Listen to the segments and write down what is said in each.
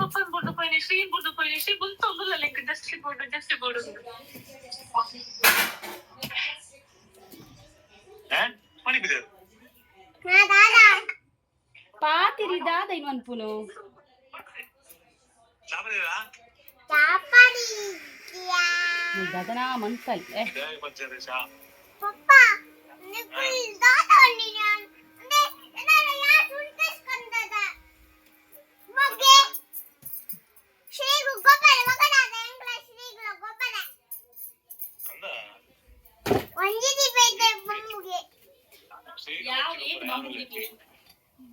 पप्पाच बोलतो पहिले श्री बोलतो पहिले श्री बोलतो बोलला like just board just board ಮಣಿ ಬಿದ್ದ ಪಾತಿರಿ ದಾದ ಇನ್ನು ಅನ್ಪುನು ದಾದನ ಮನ್ಸಲ್ ಪಪ್ಪ ನಿಕ್ಕು ದಾದ ಅಣ್ಣಿನ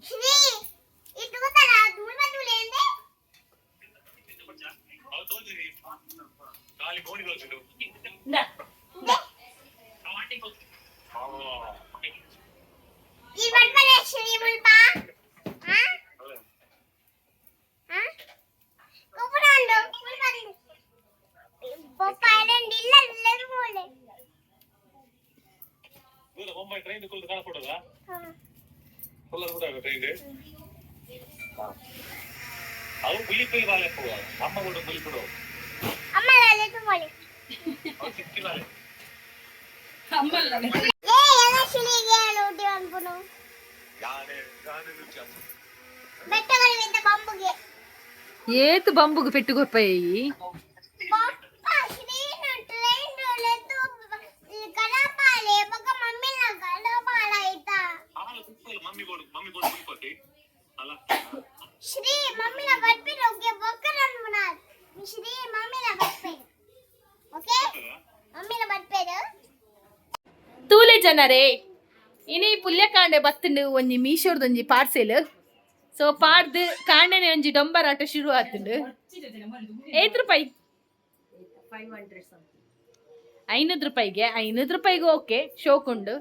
ಶ್ರೀ ಇದು ಗೊತ್ತಲ್ಲ ಧೂಳ್ ಬತ್ತೂಲೆ ఏతు బంబుకు పెట్టుకోపోయి శ్రీ మమ్మీ బట్టి ఒకే ఒక్కరు అనుకున్నారు శ్రీ మమ్మీ ತೂಲೆ ಜನರೇ, ಇನಿ ಪುಲ್ಯಕಾಂಡೆ ಬತ್ತುಂಡು ಒಂಜಿ ಮೀಶೋರ್ದೊಂಜಿ ಪಾರ್ಸೆಲ್ ಸೊ ಪಾಡ್ದು ಕಾಂಡೆನೆ ಒಂಜಿ ಡೊಂಬರಾಟ ಶುರು ಆತುಂಡು. ಏತ್ ರೂಪಾಯಿ? ಐನೂರು ರೂಪಾಯಿಗೆ ಐನೂರು ರೂಪಾಯಿಗೆ ಓಕೆ ಶೋಕುಂಡು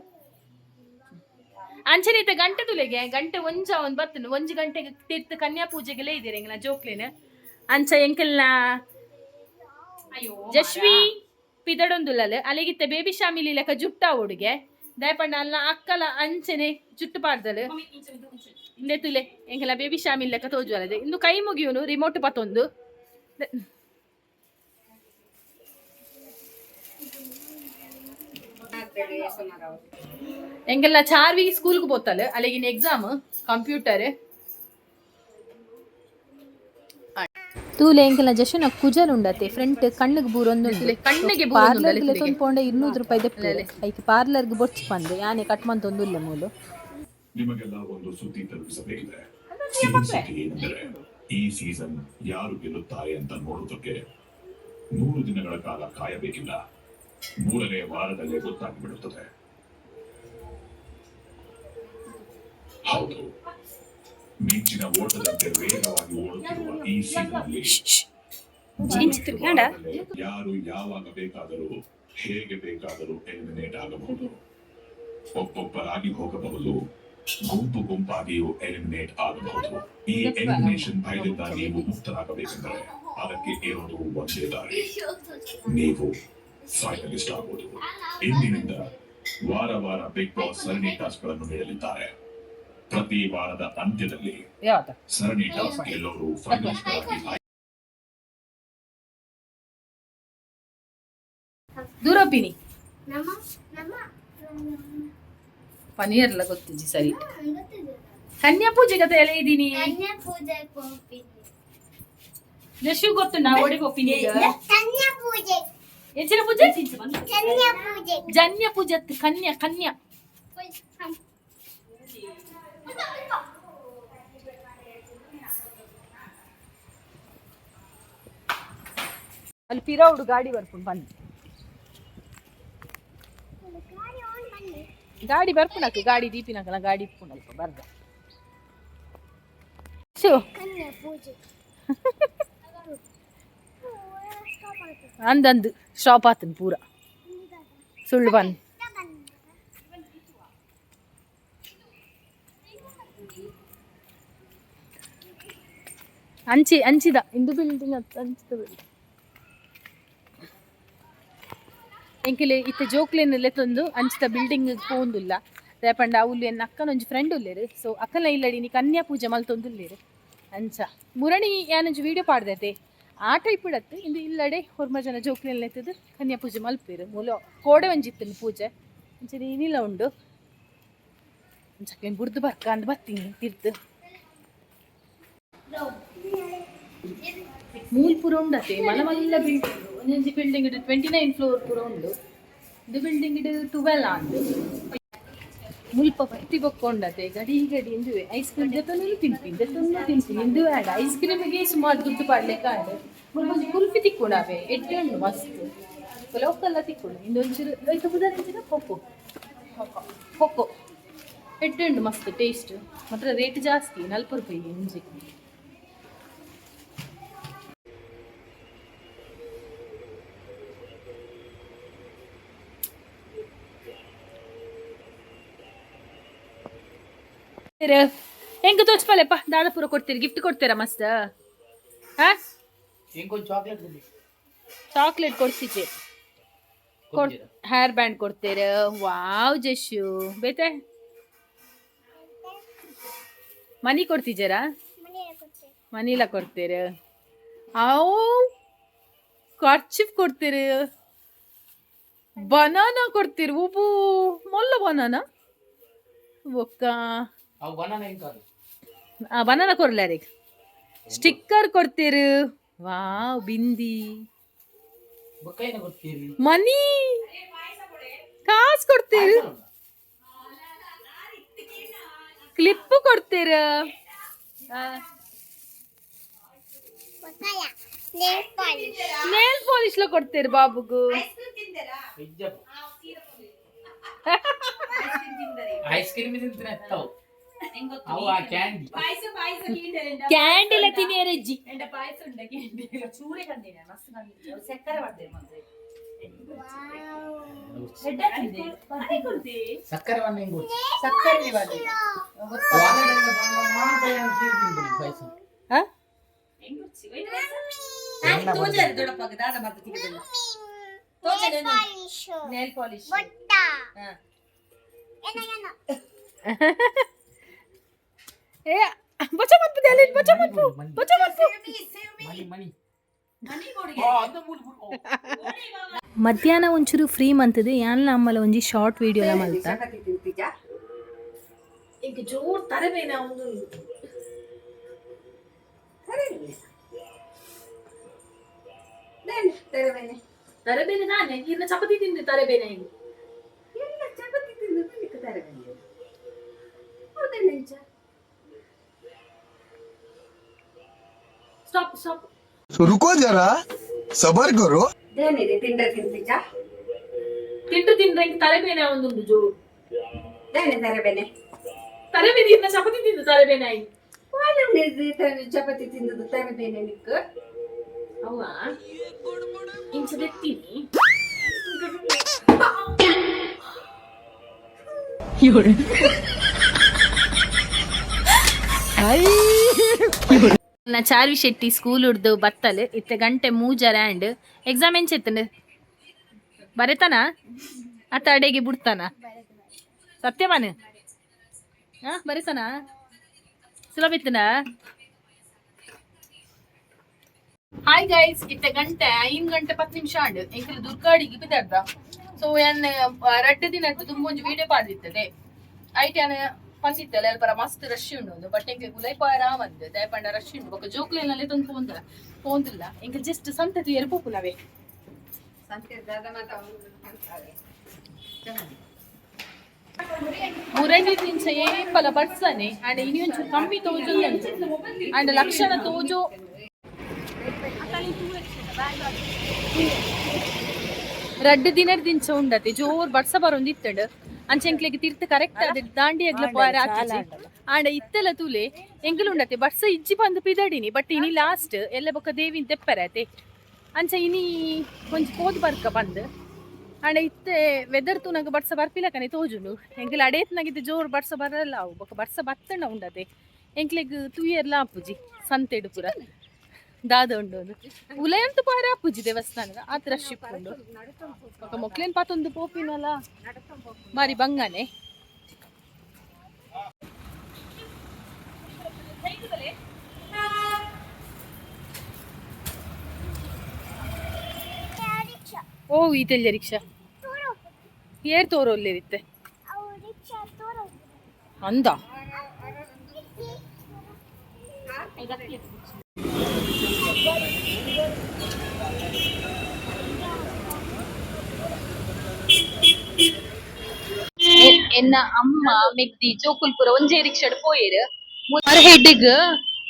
ಅಂಚನೀತ ಗಂಟೆ ತುಲೆಗೆ, ಗಂಟೆ ಒಂಜ ಒಂದು ಬತ್ತುಂಡು. ಒಂಜಿ ಗಂಟೆಗೆ ತೀರ್ಥ ಕನ್ಯಾ ಪೂಜೆಗೆಲ್ಲ ಇದ್ದೀರಿ ಎಂಗ್ಲ ಜೋಕ್ಲೇನ? ಅಂಚ ಎಂಕಲ್ನ ಜಶ್ವಿ ಪಿದಡೊಂದುಲ್ಲಲ್ಲ ಅಲ್ಲಿಗಿತ್ತ ಬೇಬಿ ಶಾಮಿಲಿ ಲೆಕ್ಕ ಜುಟ್ಟ ಉಡುಗೆ ದಯಪಂಡ ಅಲ್ಲ ಅಕ್ಕಲ ಅಂಚನೆ ಜುಟ್ಟು ಪಾಡ್ದಲ್. ಇಂದೇ ತುಲೆ ಹೆಂಗಲ್ಲ ಬೇಬಿ ಶಾಮಿಲ್ ಲೆಕ್ಕ ತೋಜುವಲ್ಲ ಇಂದು ಕೈ ಮುಗಿಯುನು ರಿಮೋಟ್ ಪತ್ತೊಂದು. ಹೆಂಗಲ್ಲ ಚಾರ್ವಿ ಸ್ಕೂಲ್ಗೆ ಬೋತಲ್ಲ ಅಲ್ಲಿಗಿನ ಎಕ್ಸಾಮ್ ಕಂಪ್ಯೂಟರ್ ತೂಲೆ ಎಂಕೆಲ್ಲ ಜಶನ ಕುಜಲ್ ಉಂಡತೆ ಫ್ರಂಟ್ ಕಣ್ಣಿಗೆ ಬೂರೊಂದು ಕಣ್ಣಿಗೆ ಪಾರ್ಲರ್ ಪೋಂಡ ಇನ್ನೂರು ರೂಪಾಯಿ ದೆಪ್ಪಲೆ ಪಾರ್ಲರ್ ಪಾರ್ಲರ್ಗೆ ಬೊಚ್ಚು ಪಂದೆ. ಯಾನೆ ಕಟ್ ಮಂತೊಂದುಲ್ಲೆ ಮೂಲು. ನಿಮಗೆಲ್ಲ ಒಂದು ಸುದ್ದಿ ತಲುಪಿಸಬೇಕಿದೆ. ಈ ಸೀಸನ್ ಯಾರು ಗೆಲ್ಲುತ್ತಾರೆ ಅಂತ ನೋಡೋದಕ್ಕೆ ನೂರು ದಿನಗಳ ಕಾಲ ಕಾಯಬೇಕಿಲ್ಲ. ಮೂರನೇ ವಾರದಲ್ಲೇ ಗೊತ್ತಾಗಿಬಿಡುತ್ತದೆ. ಹೌದು. ಮಿಂಚಿನ ಓಟದಂತೆ ವೇಗವಾಗಿ ಓಡುತ್ತಿರುವ ಈ ಸೀಸನ್ನಲ್ಲಿ ಯಾರು ಯಾವಾಗ ಬೇಕಾದರೂ ಹೇಗೆ ಬೇಕಾದರೂ ಎಲಿಮಿನೇಟ್ ಆಗಬಹುದು. ಒಬ್ಬೊಬ್ಬರಾಗಿ ಹೋಗಬಹುದು ಗುಂಪು ಗುಂಪಾಗಿಯೂ ಎಲಿಮಿನೇಟ್ ಆಗಬಹುದು. ಈ ಎಲಿಮಿನೇಷನ್ ಭಯದಿಂದ ನೀವು ಮುಕ್ತರಾಗಬೇಕೆಂದರೆ ಅದಕ್ಕೆ ಇರೋದು ಒಂದೇ ದಾರಿ. ನೀವು ಫೈನಲಿಸ್ಟ್ ಆಗುವುದು ಇಂದಿನಿಂದ ವಾರ ವಾರ ಬಿಗ್ ಬಾಸ್ ಸರಣಿ ಟಾಸ್ಕ್ಗಳನ್ನು ನೀಡಲಿದ್ದಾರೆ ಪ್ರತಿ ವಾರದ ಅಂತ್ಯದಲ್ಲಿ ಸರಣಿ ಟಾಸ್ ಗೆಲ್ಲೋರು ಫೈನಲಿಸ್ಟ್ ಆಗಿ ದೂರೊಪ್ಪಿನಿ ಪನೀರ್ಲ ಸರಿ. ಕನ್ಯಾ ಪೂಜೆ ಕತೆ ಎಲ್ಲ ಇದ್ದೀನಿ ಕನ್ಯಾ ಪೂಜೆ ಹೋಗ್ತೀನಿ ಜಶ್ಯು ಗೊತ್ತು ನಾ ಒಡೆ ಒಪ್ಪಿನಿ ಈಗ? ಕನ್ಯಾ ಪೂಜೆ. ಹೆಚ್ಚಿನ ಪೂಜೆ? ಕನ್ಯಾ ಪೂಜೆ. ಜನ್ಯ ಪೂಜೆ ಕನ್ಯಾ ಕನ್ಯಾ. ಅಲ್ಲಿ ಪಿರೌಡು ಗಾಡಿ ಬರ್ಪುಂಡು ಬನ್ನಿ. ಗಾಡಿ ಬರ್ಪುಣಕ್ಕೆ ಗಾಡಿ ದೀಪಿನಕಲ ಗಾಡಿ ಇಪ್ಪುಂಡಲ್ಪ ಬರ್ದ. ಶೋ. ಕನ್ಯಾ ಪೂಜೆ ಅಂದಂದು ಸ್ಟಾಪ್ ಆತನ್ ಪೂರ. ಸುಳ್ಳು ಬಂದು ಅಂಚಿ, ಅಂಚಿದ. ಇಂದು ಬಿಲ್ಡಿಂಗ್ ಬಿಲ್ಡಿಂಗ್ ಎಂಕಿಲೆ ಇತ್ತ ಜೋಕ್ಲೆನೆಲ್ಲ ತಂದು ಅಂಚಿದ ಬಿಲ್ಡಿಂಗ್ ಪೋಂದುಲ್ಲ ರೇಪಂಡ ಅವ್ಲು ಎನ್ನ ಅಕ್ಕನ ಒಂಜಿ ಫ್ರೆಂಡ್ ಉಲ್ಲೇರು ಸೊ ಅಕ್ಕನ ಇಲ್ಲಡಿ ನೀ ಕನ್ಯಾ ಪೂಜೆ ಮಲ್ ಮಲ್ತೊಂದುಲ್ಲೇರು ಅಂಚ. ಮುರಣಿ ಯಾನಂಜಿ ವಿಡಿಯೋ ಪಾಡ್ದೈತೆ. ಟೈಪ್ ಇಡತ್ತೆ ಇಂದು ಇಲ್ಲಡೆ ಹೊರ್ಮ ಜನ ಜೋಕ್ಲೆಲ್ಲ ಎತ್ತದು ಕನ್ಯಾ ಪೂಜೆ ಮಲ್ಪೇರು. ಮೂಲ ಕೋಡೆ ಒಂಜಿತ್ತನು ಪೂಜೆ. ಅಂಚನೆ ಏನಿಲ್ಲ ಉಂಡು. ಅಂಚಕ್ಕೇನು ಬುಡ್ದು ಬರ್ಕ ಅಂದ್ ಬರ್ತೀನಿ ತಿರ್ತು ಮೂಲ್ ಪೂರ ಉಂಡತೆ ಮಲ ಮಲ್ಲ ಬಿಲ್ಡಿಂಗ್ ಒಂದೊಂದು ಬಿಲ್ಡಿಂಗ್ ಇಡು ಟ್ವೆಂಟಿ ನೈನ್ ಫ್ಲೋರ್ ಪೂರ ಉಂಡು. ಇದು ಬಿಲ್ಡಿಂಗ್ ಇಡು ಟುವೆಲ್ ಆಂದು ಮುಲ್ಪ ಬತ್ತಿ ಬೊಕ್ಕೊಂಡತೆ ಗಡಿ ಗಡಿ ಇಂದುವೆ. ಐಸ್ ಕ್ರೀಮ್ ಜೊತೆ ತಿನ್ಪಿನ್ ಜೊತೆ ತಿನ್ಪಿನ್ ಇಂದು ಆಡ ಐಸ್ ಕ್ರೀಮಿಗೆ ಸುಮಾರು ದುಡ್ಡು ಪಾಡ್ಲಿಕ್ಕೆ ಆಡ ಒಂದು ಕುಲ್ಫಿ ತಿಕ್ಕೊಂಡಾವೆ ಎಡ್ಡೆ ಉಂಡು ಮಸ್ತ್. ಲೋಕಲ್ಲ ತಿಕ್ಕೊಂಡು ಇಂದೊಂಚೂರು ಲೈಕ್ ಬುಧಂಚಿನ ಕೊಕ್ಕೋ. ಕೊಕ್ಕೋ. ಎಡ್ಡೆ ಉಂಡು ಮಸ್ತ್ ಟೇಸ್ಟ್ ಮಾತ್ರ ರೇಟ್ ಜಾಸ್ತಿ ನಲ್ಪು ರೂಪಾಯಿ ಇಂಜಿ ಹೆಂಗೆ ತೋರಿಸ್ಪಲ್ಲಪ್ಪ ದಾದಪುರ ಕೊಡ್ತೀರಿ ಗಿಫ್ಟ್ ಕೊಡ್ತೀರಾ ಮಸ್ತ್ ಹಾಂ ಚಾಕ್ಲೇಟ್ ಚಾಕ್ಲೇಟ್ ಕೊಡ್ಸಿದ್ದೆ ಹೇರ್ ಬ್ಯಾಂಡ್ ಕೊಡ್ತೀರ ವಾವ್ ಜಶು ಬೇತೆ ಮನಿ ಕೊಡ್ತಿದ್ದೀರಾ ಮನಿಲ ಕೊಡ್ತೀರ ಅವು ಖರ್ಚಿಫ್ ಕೊಡ್ತೀರ ಬನಾನಾ ಕೊಡ್ತೀರ ಉಬು ಮೊಲ್ಲ ಬನಾನಾ ಒಕ್ಕ అవి బనానా ఏం కాదు ಬನಾನಾ ಕೊಡ್ಲಾರಿ ಸ್ಟಿಕ್ಕರ್ ಕೊಡ್ತೀರಿ ವಾವ್ ಬಿಂದಿ బొక్కైన కొట్టేది ಮನಿ ಕಾಸು ಕೊಡ್ತೀರಿ ಕ್ಲಿಪ್ ಕೊಡ್ತೀರ ನೇಲ್ ಪಾಲಿಶ್ లో ಕೊಡ್ತೀರಿ ಬಾಬುಗೂ వెజ్ ఐస్ క్రీమ్ ಕ್ಯಾಂಡಿಲ ತಿನ್ನಿಯರ ಅಜ್ಜಿ ಪಾಯಸ ಚೂರಿ ಕಂದಿನ ಮಸ್ತ್ ಕಂದಿನ ಸಕ್ಕರೆ ಮಾಡ್ತೇವೆ ಮಗ್ರೆ ಸಕ್ಕರೆ ಸಕ್ಕರೆ ಪಾಯಸ ದೊಡ್ಡಪ್ಪ ದಾದ ಮಾತ್ರ ತಿಂದಿಲ್ಲ ನೇಲ್ ಪಾಲಿಶ್ ಏ ಮಧ್ಯಾಹ್ನ ಒಂಚೂರು ಫ್ರೀ ಮಂತದೆ ಯಾನ್ ನಮ್ಮಲ್ಲ ಒಂಜಿ ಶಾರ್ಟ್ ವಿಡಿಯೋಲ ಮಲ್ತ ಈಗ ಜೋರ್ ತರಬೇನ ಒಂದು ತರಬೇನೆ. ತರಬೇನೆ ನಾನೇ. ತಿಂದು ತರಬೇನೆ ಈಗ. ಚಪಾತಿ ನೆಂಚ. স্টপ স্টপ রুকো যারা সবর করো ಏನಿದೆ ತಿಂಡಿ ತಿಂತಿಜ ತಿಂಟು ತಿಂದ್ರೆ ಹಿಂಗೆ ತಲೆಬೇನೆ ಒಂದೊಂದು ಜೋರು ಏನೇ ತಲೆಬೇನೆ ತಲೆಬೇನೆ ಇನ್ನ ಚಪಾತಿ ತಿಂದು ತಲೆಬೇನೆ ಆಯಿ ಚಪಾತಿ ತಿಂದದ್ದು ತಲೆಬೇನೆ ನಿಕ್ಕ ಅವ್ವ ಇಂಚ ಬೆತ್ತೀನಿ ಇವ್ರೆ ಅಯ್ಯ ಚಾರ್ವಿ ಶೆಟ್ಟಿ ಸ್ಕೂಲ್ ಉಡ್ದು ಬತ್ತಲ್, ಇತ್ತ ಗಂಟೆ ಮೂಜರ ಆ್ಯಂಡ್ ಎಕ್ಸಾಮ್ ಎಂಚೆತ್ತಂಡು ಬರೆತಾನ? ಅತ್ತ ಅಡೆಗೆ ಬಿಡ್ತಾನ? ಸತ್ಯವಾನ? ಹಾ ಬರೆತಾನ? ಸುಲಭ ಇತ್ತನ ಹಾಯ್ ಗೈಸ್ ಇತ್ತ ಗಂಟೆ ಐನ್ ಗಂಟೆ ಪತ್ತು ನಿಮಿಷ ಆಂಡ್ ಎಂಕಲ್ ದುರ್ಗಾಡಿಗೆ ಬಿದ್ದಾಡ್ದ ಸೊ ಎನ್ ರಡ್ಡ ದಿನ ತುಂಬ ಒಂದು ವಿಡಿಯೋ ಪಾಡ್ದಿತ್ತದೆ. ಐಟ್ ಯಾನ ಪಸಿತ್ತಲ್ಲ ಅಲ್ಪರ ಮಸ್ತ್ ರಶ್ ಉಂಡು ಒಂದು ಬಟ್ ಎಂಕೆ ಗುಲೈಪಾಯ ರಾಮಂದ್ ದಯಪಂಡ ರಶ್ ಉಂಡು ಬೊಕ ಜೋಕ್ಲೆನಲ್ಲಿ ತಂದು ಪೋಂದಿಲ್ಲ ಪೋಂದಿಲ್ಲ ಎಂಕ ಜಸ್ಟ್ ಸಂತತಿ ಎರ್ಪೋಪು ನಾವೇ ಮುರಂಡಿ ತಿಂಚ ಏನ್ ಪಲ ಬರ್ಸನೆ ಅಂಡ್ ಇನಿ ಒಂಚೂರು ಕಮ್ಮಿ ತೋಜು ಅಂಡ್ ಲಕ್ಷಣ ತೋಜು ರಡ್ಡು ದಿನದ ದಿಂಚ ಉಂಡತೆ ಜೋರ್ ಬಡ್ಸ ಬರೋಂದು ಇತ್ತಂಡ್ ಅಂಚೆಂಕ್ಲೆಗ್ ತಿರ್ತ ಕರೆಕ್ಟ್ ಅದ ದಾಂಡಿ ಅಗ್ಲ ಪಾರ ಆಂಡ ಇತ್ತೆಲ ತೂಲೆ ಎಂಕಲ್ ಉಂಡತೆ ಬಡ್ಸ ಇಜ್ಜಿ ಬಂದು ಪಿದಡಿನಿ ಬಟ್ ಇನಿ ಲಾಸ್ಟ್ ಎಲ್ಲ ಬೊಕ್ಕ ದೇವಿನ್ ತೆಪ್ಪರತೆ ಅಂಚ ಇನಿ ಒಂಜಿ ಪೋದ್ ಬರ್ಕ ಬಂದ್. ಆಂಡ ಇತ್ತೆ ವೆದರ್ ತೂನಗ ಬರ್ಸ ಬರ್ಪಿಲಕನೆ ತೋಜುಂಡು ಎಂಕ್ಲೆ ಅಡೇತ್ನಾಗಿದ್ದ ಜೋರು ಬರ್ಸ ಬರಲ್ಲ ಅವು. ಬೊಕ ಬರ್ಸ ಬತ್ತಂಡ ಉಂಡತೆ ಎಂಕ್ಲೆಗ್ ತೂಯರ್ಲ ಆಪುಜಿ ಸಂತೆಡು ಪೂರ. ದಾದ ಉಂಡು ಒಂದು ಪಾರ ಪೂಜಿ ದೇವಸ್ಥಾನದ ಆತರ ಶಿಪ್ ಉಂಡು. ಮೊಕ್ಲೇನ್ ಪಾತೊಂದು ಪೋಪಿನಲ್ಲ? ಬಾರಿ ಬಂಗಾನೆ. ಓ ಇದೆಲ್ಲ ರಿಕ್ಷಾ. ಏರ್ ತೋರೊಲ್ಲೆರಿತ್ತೆ. ಅವು ಎನ್ನ ಅಮ್ಮ ಮೆಗ್ದಿ ಜೋಕುಲ್ಪುರ ಒಂಜಿ ರಿಕ್ಷಾಡ್ ಪೋಯೆರ್. ಪರ್ ಹೆಡ್ಗ್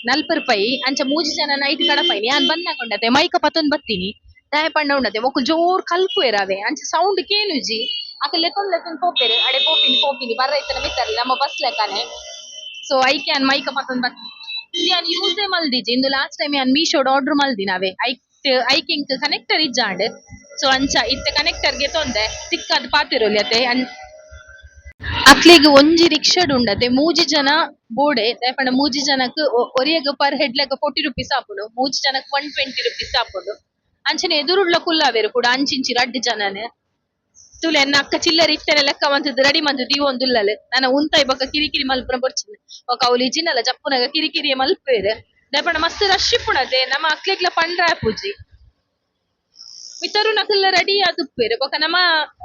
ನಲ್ಪರ್ ಪೈ, ಅಂಚ ಮೂಜಿ ಜನ ನೈಟ್ ಕಡಪೈನಿ ಯಾನ್ ಬಂದಾಗೊಂಡತೆ ಮೈಕ ಪತ್ತೊಂದ್ ಬತ್ತೀನಿ. ದಯ ಪಂಡ ಉಂಡತೆ ಮೊಕ್ಕು ಜೋರ್ ಕಲ್ಪುವೆರ್ ಅವೆ. ಅಂಚ ಸೌಂಡ್ ಕೇನುಜಿ ಅಕ ಲೆಕೊಂದ್ ಲೆಕೊಂದ್ ಪೋಪೆರ್. ಅಡೆ ಪೋಪಿನಿ ಪೋಪಿನಿ, ಬರ್ರ ಇತ್ತನ ಮಿತ್ತರ್ಲಿ, ನಮ್ಮ ಬಸ್ ಲೆಕ್ಕನೆ ಸೊ ಐ ಕ್ಯಾನ್ ಮೈಕ ಪತ್ತೊಂದ್ ಬತ್ತೀನಿ ಯಾನ್ ಯೂಸೇ ಮಲ್ದಿಜಿ ಇಂದು ಲಾಸ್ಟ್ ಟೈಮ್ ಯಾನ್ ಮೀಶೋಡ್ ಆರ್ಡರ್ ಮಲ್ದಿನ ಅವೆ ಐಕ್ ಐಕಿಂಕ್ ಕನೆಕ್ಟರ್ ಇಜ್ಜಾಂಡ್. ಸೊ ಅಂಚ, ಇತ್ತೆ ಕನೆಕ್ಟರ್ಗೆ ತೊಂದೆ. ತಿಕ್ಕದ್ ಪಾತಿರೋಲಿ ಅತೆ ಅಕ್ಲಿಗ್ ಒಂಜಿ ರಿಕ್ಷಡ್ ಉಂಡತೆ. ಮೂಜಿ ಜನ ಬೋಡೆ ದಾಯಪಂಡ ಮೂಜಿ ಜನಕ್ ಒರಿಯಗ್ ಪರ್ ಹೆಡ್ ಲೆಕ್ಕ ಫೋರ್ಟಿ ರುಪೀಸ್ ಆಪುಂಡು. ಮೂಜಿ ಜನಕ್ ಒನ್ ಟ್ವೆಂಟಿ ರುಪೀಸ್ ಆಪುಂಡು. ಅಂಚನೆ ಎದುರುಡ್ಲ ಕುಲ್ಲಾವೆರು ಕೂಡ ಅಂಚಿಂಚಿ ರಡ್ಡ್ ಜನನೆ. ತುಲೆ ಎನ್ನ ಅಕ್ಕ ಚಿಲ್ಲರೆ ಇತ್ತೆನೆ ಲೆಕ್ಕ ಮಂತುದು ರೆಡಿ ಮಂದು ಈ ಒಂದುಲ್ಲಲ್ ನನ್ನ ಉಂತೈ ಬೊಕ ಕಿರಿಕಿರಿ ಮಲ್ಪುನ ಬರ್ಚಿನ ಬೊಕ ಅವ್ಲು ಇಜಿನಲ ಜಪ್ಪುನಗ ಕಿರಿಕಿರಿ ಮಲ್ಪುವೆರ್ ದಾಯಪಂಡ ಮಸ್ತ್ ರಶ್ ಇಪ್ಪುಣತೆ ನಮ್ಮ ಅಕ್ಲೆಗ್ಲ ಪಂಡ್ರೆ ಆಪುಜಿ ನಕಲ್ಲ ರೆಡಿ ಆದುಪ್ಪೇರು ಬೊಕ ನಮ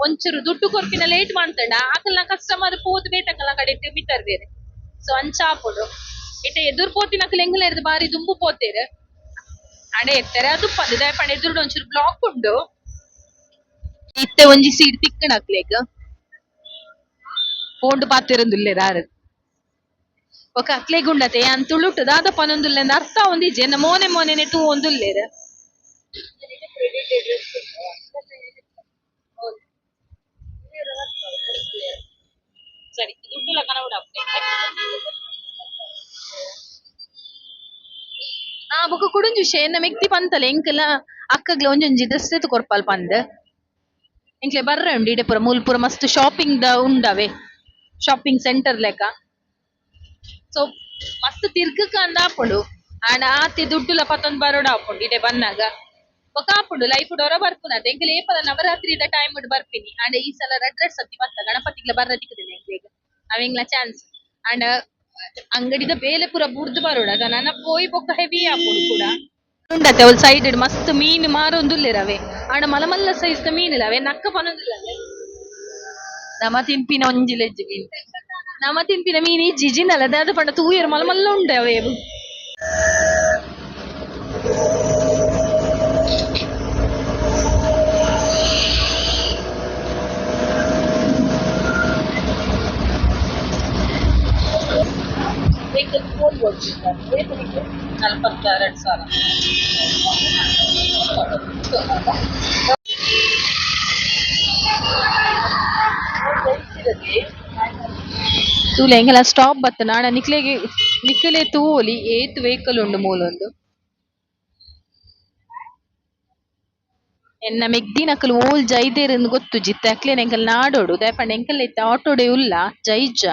ಒಂಚೂರು ದುಡ್ಡು ಕೊರ್ಪಿನ ಲೇಟ್ ಮಾಡ್ತಂಡ ಆಕಲ್ನ ಕಸ್ಟಮರ್ ಪೋದು ಬೇಟಕಲ್ಲ ಕಡೆ ಮಿತರ್ ಬೇರೆ. ಸೊ ಅಂಚ ಆಪುಡು ಇತ್ತೆ ಎದುರು ಪೋತಿನಕಲ್ ಎಂಗಲ ಇರ್ದು ಬಾರಿ ದುಂಬು ಪೋತೆರ್. ಅಡೆ ಎತ್ತರೆ ಅದು. ದಾಯೆ ಪಂಡ ಎದುರುಡು ಒಂಚೂರು ಬ್ಲಾಕ್ ಉಂಡು. ಇತ್ತೆ ಒಂಜಿ ಸೀಟ್ ತಿಕ್ಕಣ ಅಕ್ಲೆಗ್ ಪೋಂಡು ಪಾತೆರೊಂದುಲ್ಲೆ ರಾರ್ ಬೊಕ ಅಕ್ಲೆಗುಂಡತೆ ಯಾನ್ ತುಳುಟು ದಾದ ಪನೊಂದುಲ್ಲೆ ಅರ್ಥ ಒಂದಿಜ್ಜೆ ಮೋನೆ ಮೋನೆ ನೆಟು ಒಂದುಲ್ಲೆರ್. ಸರಿ ದುಡ್ಡುಲ ಆ ಬೊಕ ಕುಡುಂಜು ಶೇ ಎನ್ನ ಮೆಕ್ತಿ ಪಂತಲೆ ಎಂಕಲ ಅಕ್ಕಗ್ಲ ಒಂಜೊಂಜಿ ಡ್ರೆಸ್ ಎತ್ತು ಕೊರ್ಪಾಲ್ ಪಂದ್. ಎಂಕ್ಲೆ ಬರ್ರೆ ಉಂಡು ಇಡೆ ಪೂರ ಮೂಲು ಮಸ್ತ್ ಶಾಪಿಂಗ್ ದ ಉಂಡವೆ. ಶಾಪಿಂಗ್ ಸೆಂಟರ್ ಲೆಕ. ಸೊ ಮಸ್ತ್ ತಿರ್ಗಕ ಅಂದ ಆಪುಂಡು ಆಂಡ ಆತಿ ದುಡ್ಡುಲ ಪತೊಂದು ಬರೋಡ ಆಪುಂಡು ಇಡೆ ಬನ್ನಾಗ ಬೊಕ ಆಪುಂಡು ಲೈಫ್ ಡೊರ ಬರ್ಪುನ ಎಂಕಲ್ ಏಪಲ ದ ಟೈಮ್ ಬರ್ಪಿನಿ ಆಂಡ ಈ ಸಲ ರೆಡ್ ರೆಡ್ ಸತಿ ಬತ್ತ ಗಣಪತಿಗ್ಲ ಬರ್ರ ತಿಕ್ಕದಿಲ್ಲ ಎಂಕ್ಲೆಗ್ ಅವೆಂಗ್ಲ ಚಾನ್ಸ್ ಆಂಡ ಅಂಗಡಿದ ಬೇಲೆ ಪೂರ ಬುರ್ದು ಬರೋಡ ಅದ ನನ್ನ ಪೋಯಿ ಬೊಕ್ಕ ಹೆವಿ ಆಪುಂಡು ಕೂಡ. ಉಂಡತೆ ಅವಳು ಸೈಡ್ ಮಸ್ತ್ ಮೀನ್ ಮಾರೊಂದುಲ್ಲೆರವೆ ಆಂಡ ಮಲ್ಲ ಮಲ್ಲ ಸೈಜ್ ಮೀನ್ ಅವೆ ನಕ್ಕ ಪನೊಂದಿಲ್ಲ ನಮ ತಿನ್ಪಿನ ಒಂಜಿಲೆಜ್ಜಿ ಮೀನ್ ನಮ ತಿನ್ಪಿನ ಮೀನ್ ಈ ಜಿಜಿನಲ್ಲ ದಾದ ಪಂಡ ತೂಯರ್ ಮಲ್ಲ ಮಲ್ಲ ಉಂಡೆ ಸಾವಿರ. ತೂಲೆ ಸ್ಟಾಪ್ ಬತ್ತ ನಾಡ ನಿಕ್ಲೆಗೆ ನಿಕ್ಲೆ ತೂಲಿ ಏತ್ ವೆಹಿಕಲ್ ಉಂಡು ಮೂಲೊಂದು. ಎನ್ನ ಮೆಗ್ದಿನ ನಕಲ್ ಓಲ್ ಜೈದೇರ್ ಗೊತ್ತು ಜಿತ್ತ. ಅಕ್ಲೆ ಎಂಕಲ್ ನಾಡೋಡು. ದಾಯಪಂಡ ಎಂಕಲ್ ಆಟೋಡೆ ಉಲ್ಲ ಜೈಜ